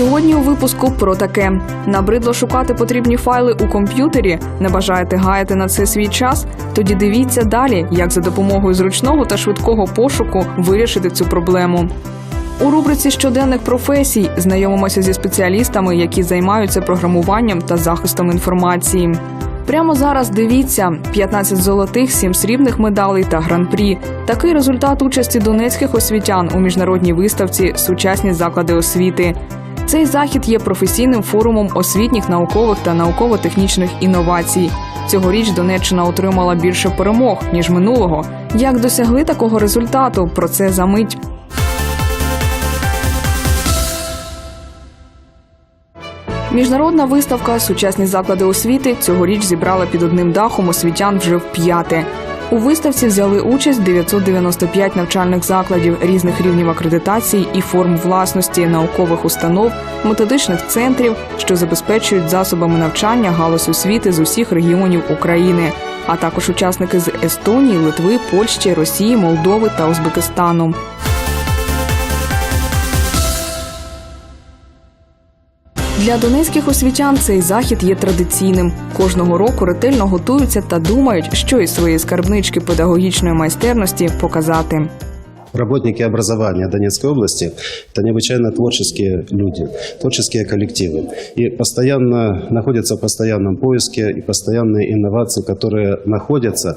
Сьогодні у випуску про таке: набридло шукати потрібні файли у комп'ютері. Не бажаєте гаяти на це свій час? Тоді дивіться далі, як за допомогою зручного та швидкого пошуку вирішити цю проблему. У рубриці щоденних професій знайомимося зі спеціалістами, які займаються програмуванням та захистом інформації. Прямо зараз дивіться: 15 золотих, 7 срібних медалей та гран-прі. Такий результат участі донецьких освітян у міжнародній виставці Сучасні заклади освіти. Цей захід є професійним форумом освітніх, наукових та науково-технічних інновацій. Цьогоріч Донеччина отримала більше перемог ніж минулого. Як досягли такого результату? Про це за мить. Міжнародна виставка Сучасні заклади освіти цьогоріч зібрала під одним дахом освітян вже вп'яте. У виставці взяли участь 995 навчальних закладів різних рівнів акредитації і форм власності, наукових установ, методичних центрів, що забезпечують засобами навчання галузь освіти з усіх регіонів України, а також учасники з Естонії, Литви, Польщі, Росії, Молдови та Узбекистану. Для донецьких освітян цей захід є традиційним. Кожного року ретельно готуються та думають, що із своєї скарбнички педагогічної майстерності показати. Работники образования Донецкой области – это необычайно творческие люди, творческие коллективы. И постоянно находятся в постоянном поиске, и постоянные инновации, которые находятся,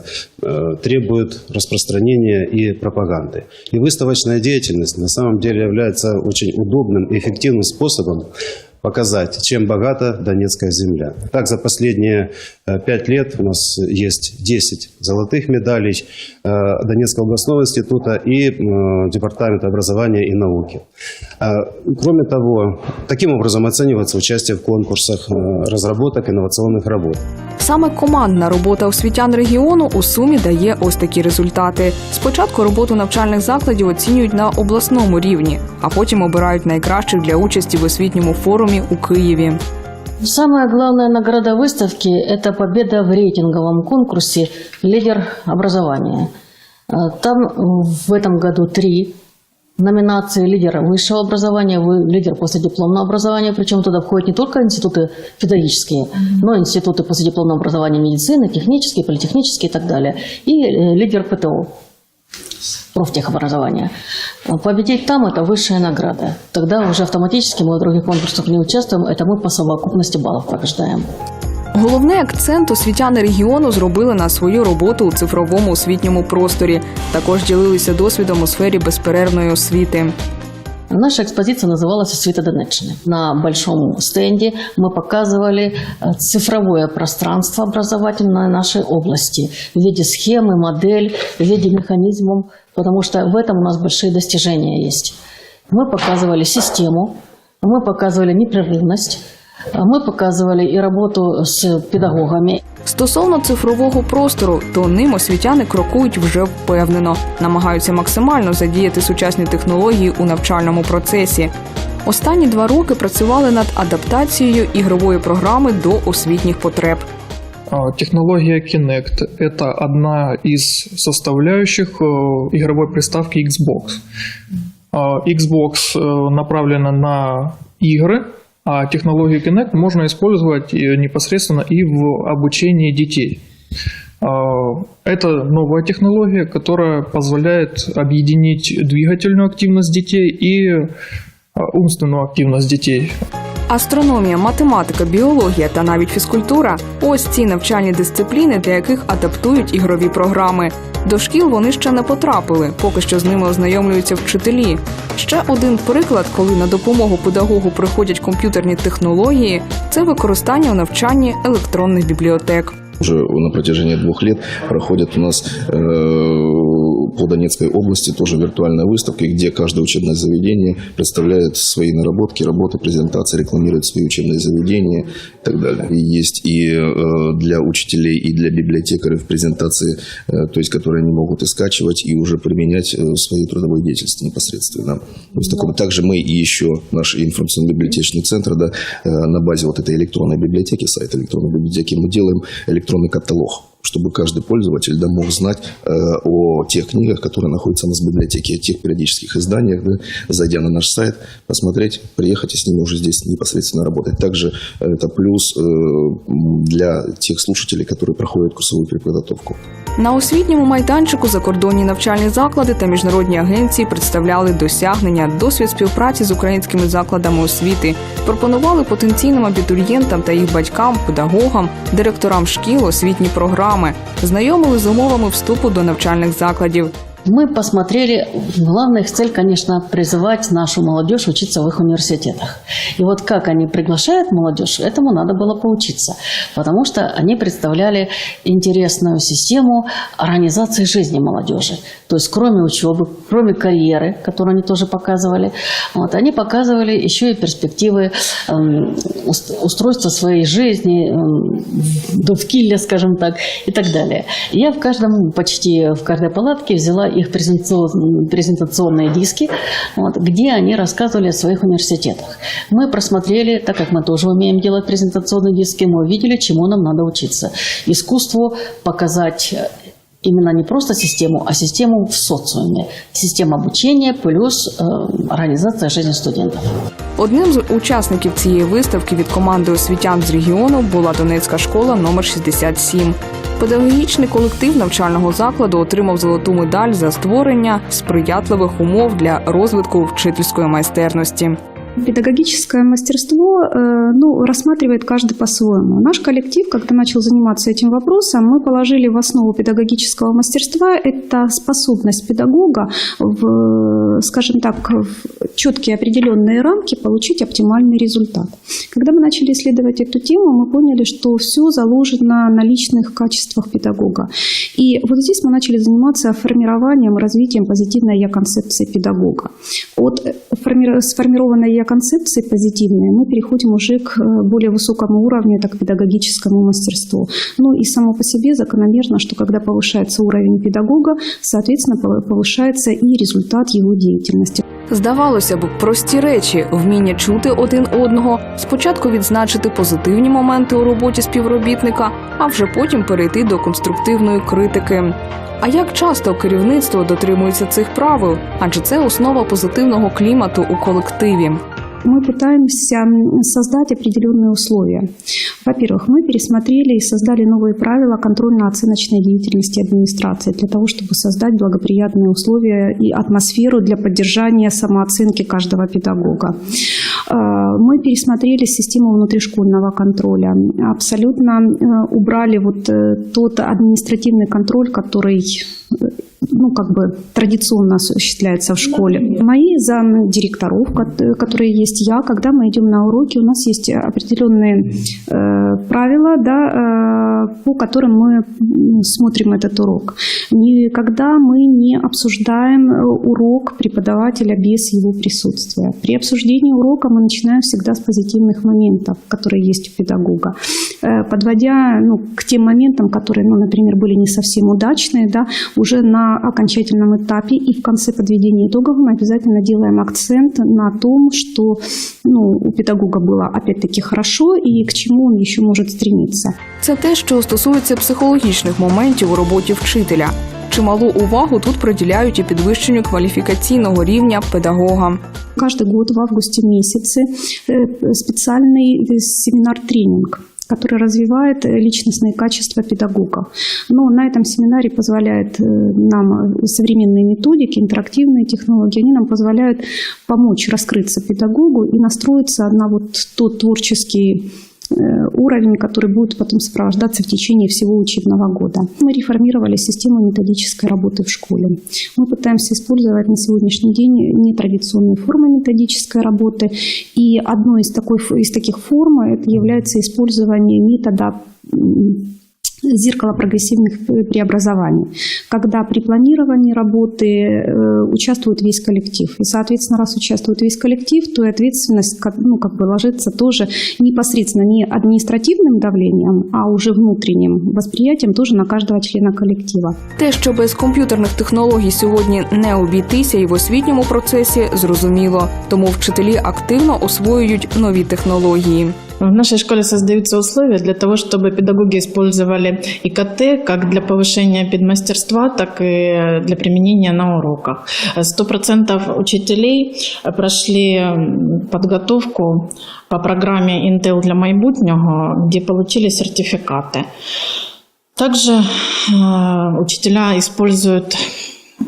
э, требуют распространения и пропаганды. И выставочная деятельность на самом деле является очень удобным и эффективным способом показать, чем богата Донецкая земля. Так, за последние э, пять лет у нас есть 10 золотых медалей э, Донецкого областного института и э, Департамента образования и науки. А, Кроме того, таким образом оценивается участие в конкурсах э, разработок инновационных работ. Саме командна робота освітян регіону у сумі дає ось такі результати. Спочатку роботу навчальних закладів оцінюють на обласному рівні, а потім обирають найкращих для участі в освітньому форумі у Києві. Самая главная награда выставки – это победа в рейтинговом конкурсе «Лидер образования». Э, Там в этом году три номинации лидера высшего образования, лидер последипломного образования, причем туда входят не только институты педагогические, но и институты последипломного образования медицины, технические, политехнические и так далее, и э, лидер ПТО профтехобразования. Победить там – это высшая награда. Тогда уже автоматически мы в других конкурсах не участвуем, это мы по совокупности баллов побеждаем. Головний акцент освітяни регіону зробили на свою роботу у цифровому освітньому просторі. Також ділилися досвідом у сфері безперервної освіти. Наша экспозиция называлась «Освіта Донеччини». На большом стенде мы показывали э, цифровое пространство образовательное нашей области в виде схемы, модель, в виде механизмов, потому что в этом у нас большие достижения есть. Мы показывали систему, мы показывали непрерывность, э, мы показывали и работу с педагогами, Стосовно цифрового простору, то ним освітяни крокують вже впевнено, намагаються максимально задіяти сучасні технології у навчальному процесі. Останні два роки працювали над адаптацією ігрової програми до освітніх потреб. А, Технология Kinect – это одна из составляющих э, игровой приставки Xbox. А, Xbox э, направлена на игры, а технологию Kinect можно использовать э, непосредственно и в обучении детей. А, Это новая технология, которая позволяет объединить двигательную активность детей и умственную активность детей. Астрономія, математика, біологія та навіть фізкультура ось ці навчальні дисципліни, для яких адаптують ігрові програми. До шкіл вони ще не потрапили, поки що з ними ознайомлюються вчителі. Ще один приклад, коли на допомогу педагогу приходять комп'ютерні технології, це використання у навчанні електронних бібліотек. Уже на протяжении двух лет проходят у нас э, по Донецкой области тоже виртуальная выставка, где каждое учебное заведение представляет свои наработки, работы, презентации, рекламирует свои учебные заведения и так далее. И есть и э, для учителей, и для библиотекарей презентации, э, то есть которые они могут и скачивать, и уже применять э, в своей трудовой деятельности непосредственно. То есть такого. Также мы и еще наш информационно-библиотечный центр да, на базе вот этой электронной библиотеки, сайта электронной библиотеки, мы делаем электронный каталог чтобы каждый пользователь да, мог знать э, о тех книгах, которые находятся у нас в библиотеке, о тех периодических изданиях, да, зайдя на наш сайт, посмотреть, приехать и с ними уже здесь непосредственно работать. Также это плюс э, м, для тех слушателей, которые проходят курсовую переподготовку. На освітньому майданчику закордонні навчальні заклади та міжнародні агенції представляли досягнення, досвід співпраці з українськими закладами освіти, пропонували потенційним абітурієнтам та їх батькам, педагогам, директорам шкіл освітні програми, знайомили з умовами вступу до навчальних закладів. Мы посмотрели, главная их цель, конечно, призывать нашу молодежь учиться в их университетах. И вот как они приглашают молодежь, этому надо было поучиться. Потому что они представляли интересную систему организации жизни молодежи. То есть кроме учебы, кроме карьеры, которую они тоже показывали, вот, они показывали еще и перспективы эм, ус- устройства своей жизни, эм, в довкилля, скажем так, и так далее. Я в каждом, почти в каждой палатке взяла их презентацион- презентационные диски, вот, где они рассказывали о своих университетах. Мы просмотрели, так как мы тоже умеем делать презентационные диски, мы увидели, чему нам надо учиться. Искусству показать э, именно не просто систему, а систему в социуме. Система обучения плюс э, организация жизни студентов. Одним з учасників цієї виставки від команди освітян з регіону була Донецька школа номер 67. Педагогічний колектив навчального закладу отримав золоту медаль за створення сприятливих умов для розвитку вчительської майстерності. Педагогическое мастерство э, ну, рассматривает каждый по-своему. Наш коллектив, когда начал заниматься этим вопросом, мы положили в основу педагогического мастерства это способность педагога в, скажем так, в четкие определенные рамки получить оптимальный результат. Когда мы начали исследовать эту тему, мы поняли, что все заложено на личных качествах педагога. И вот здесь мы начали заниматься формированием развитием позитивной я-концепции педагога. От э, форми- сформированной я-концепции позитивной мы переходим уже к э, более высокому уровню, это к педагогическому мастерству. Ну и само по себе закономерно, что когда повышается уровень педагога, соответственно, пов- повышается и результат его деятельности. Здавалося б, прості речі, вміння чути один одного, спочатку відзначити позитивні моменти у роботі співробітника, а вже потім перейти до конструктивної критики. А як часто керівництво дотримується цих правил? Адже це основа позитивного клімату у колективі. Мы пытаемся создать определенные условия. Во-первых, мы пересмотрели и создали новые правила контрольно-оценочной деятельности администрации для того, чтобы создать благоприятные условия и атмосферу для поддержания самооценки каждого педагога. Э, Мы пересмотрели систему внутришкольного контроля. Абсолютно э, убрали вот э, тот административный контроль, который э, ну, как бы традиционно осуществляется в школе. Мои зам директоров, кот- которые есть я, когда мы идем на уроки, у нас есть определенные э, правила, да, э, по которым мы смотрим этот урок. Никогда мы не обсуждаем э, урок преподавателя без его присутствия. При обсуждении урока мы начинаем всегда с позитивных моментов, которые есть у педагога, Э, подводя ну, к тем моментам, которые, ну, например, были не совсем удачные, да, уже на окончательном этапе и в конце подведения итогов мы обязательно делаем акцент на том, что ну, у педагога было опять-таки хорошо и к чему он еще может стремиться. Це те, що стосується психологічних моментів у роботі вчителя. Чималу увагу тут приділяють і підвищенню кваліфікаційного рівня педагога. Каждый год в августе месяце э, специальный э, семинар-тренинг который развивает э, личностные качества педагогов. Но на этом семинаре позволяет э, нам э, современные методики, интерактивные технологии, они нам позволяют помочь раскрыться педагогу и настроиться на вот тот творческий э, уровень, который будет потом сопровождаться в течение всего учебного года. Мы реформировали систему методической работы в школе. Мы пытаемся использовать на сегодняшний день нетрадиционные формы методической работы. И одной из, такой, из таких форм это является использование метода зеркало прогрессивных преобразований, когда при планировании работы э, участвует весь коллектив. И, соответственно, раз участвует весь коллектив, то и ответственность как, ну, как бы ложится тоже непосредственно не административным давлением, а уже внутренним восприятием тоже на каждого члена коллектива. Те, що без комп'ютерних технологій сьогодні не обійтися і в освітньому процесі, зрозуміло. Тому вчителі активно освоюють нові технології. В нашей школе создаются условия для того, чтобы педагоги использовали ИКТ как для повышения педмастерства, так и для применения на уроках. Сто процентов учителей прошли м, подготовку по программе Intel для майбутнього, где получили сертификаты. Также э, учителя используют э,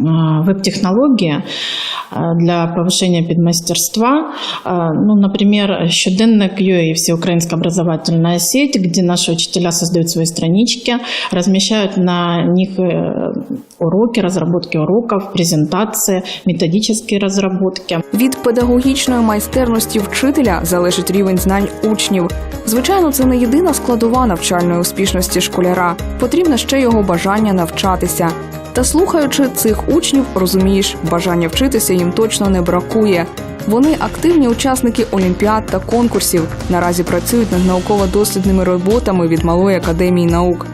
веб-технологии э, для повышения педмастерства. Э, Ну, например, щоденник UA, всеукраинская образовательная сеть, где наши учителя создают свои странички, размещают на них э, уроки, разработки уроков, презентации, методические разработки. Від педагогічної майстерності вчителя залежить рівень знань учнів. Звичайно, це не єдина складова навчальної успішності школяра. Потрібне ще його бажання навчатися. Та слухаючи цих учнів, розумієш, бажання вчитися їм точно не бракує. Вони активні учасники олімпіад та конкурсів. Наразі працюють над науково-дослідними роботами від малої академії наук.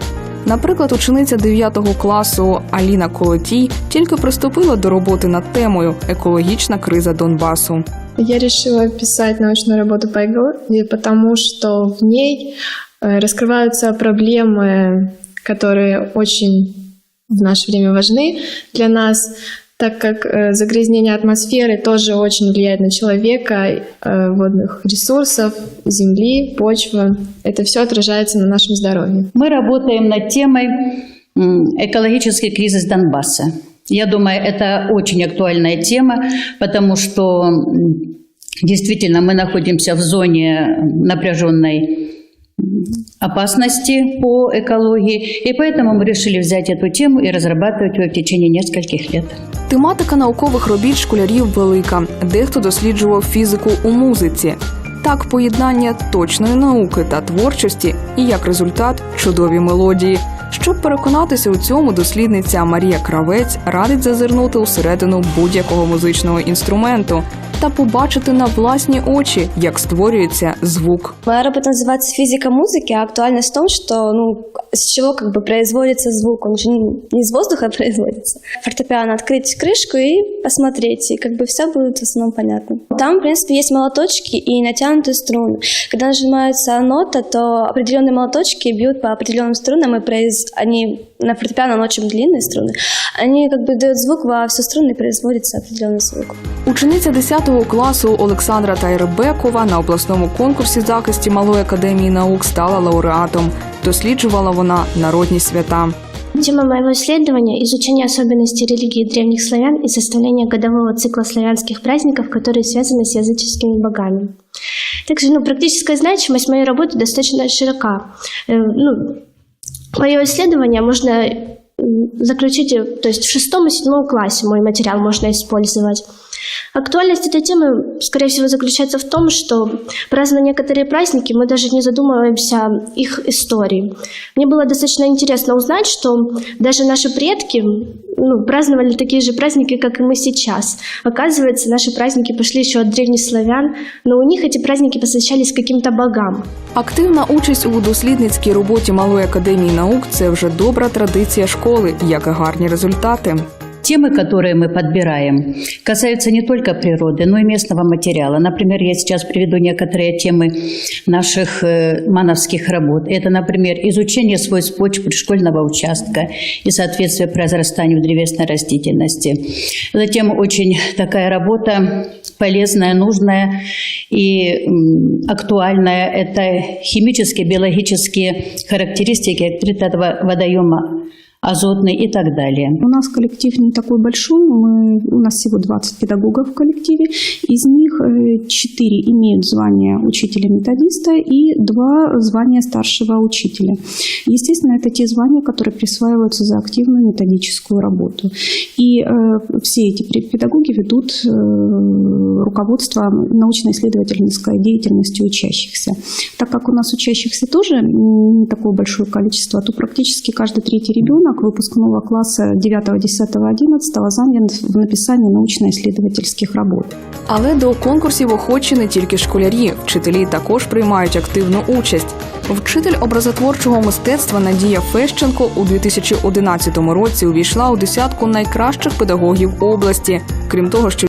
Наприклад, учениця 9 класу Аліна Колотій тільки приступила до роботи над темою екологічна криза Донбасу. Я решила писать научную работу по экологии, потому что в ней э, раскрываются проблемы, которые очень в наше время важны для нас, так как э, загрязнение атмосферы тоже очень влияет на человека, э, водных ресурсов, земли, почвы. Это все отражается на нашем здоровье. Мы работаем над темой экологический кризис Донбасса. Я думаю, это очень актуальная тема, потому что действительно мы находимся в зоне напряженной опасности по экологии, и поэтому мы решили взять эту тему и разрабатывать ее в течение нескольких лет. Тематика наукових робіт школярів велика. Дехто досліджував фізику у музиці. Так, поєднання точної науки та творчості, і як результат чудові мелодії. Щоб переконатися у цьому, дослідниця Марія Кравець радить зазирнути усередину будь-якого музичного інструменту та побачити на власні очі, як створюється звук. Моя работа называется «Физика музыки», а актуальность в том, что ну, с чего как бы производится звук. Он же не не из воздуха производится. Фортепиано открыть крышку и посмотреть, и как бы все будет в основном понятно. Там, в принципе, есть молоточки и натянутые струны. Когда нажимается нота, то определенные молоточки бьют по определенным струнам, и произ... они на фортепиано он очень длинные струны. Они как бы дают звук во все струны, и производится определенный звук. Учениця 10 класу Олександра Тайребекова на обласному конкурсі захисті Малої академії наук стала лауреатом. Досліджувала вона народні свята. Тема моего исследования – изучение особенностей религии древних славян и составление годового цикла славянских праздников, которые связаны с языческими богами. Также ну, практическая значимость моей работы достаточно широка. Э, ну, мое исследование можно заключить, э, то есть в шестом и седьмом классе мой материал можно использовать. Актуальность этой темы, скорее всего, заключается в том, что празднуя некоторые праздники, мы даже не задумываемся о их истории. Мне было достаточно интересно узнать, что даже наши предки ну, праздновали такие же праздники, как и мы сейчас. Оказывается, наши праздники пошли еще от древних славян, но у них эти праздники посвящались каким-то богам. Активна участь у дослідницькій роботі Малої академії наук це вже добра традиція школи, як і гарні результати. Темы, которые мы подбираем, касаются не только природы, но и местного материала. Например, я сейчас приведу некоторые темы наших э, мановских работ. Это, например, изучение свойств почв пришкольного участка и соответствие произрастанию древесной растительности. Затем очень такая работа полезная, нужная и актуальная. Это химические, биологические характеристики этого водоема азотный и так далее. У нас коллектив не такой большой, мы, у нас всего 20 педагогов в коллективе, из них 4 имеют звание учителя-методиста и 2 звания старшего учителя. Естественно, это те звания, которые присваиваются за активную методическую работу. И э, все эти пе- педагоги ведут э, руководство научно-исследовательской деятельностью учащихся. Так как у нас учащихся тоже не такое большое количество, то практически каждый третий ребенок выпускного класса 9, 10, 11 занят в написании научно-исследовательских работ. Але до конкурсів охочі не тільки школярі, вчителі також приймають активну участь. Вчитель образотворчого мистецтва Надія Фещенко у 2011 році увійшла у десятку найкращих педагогів області. Крім того, що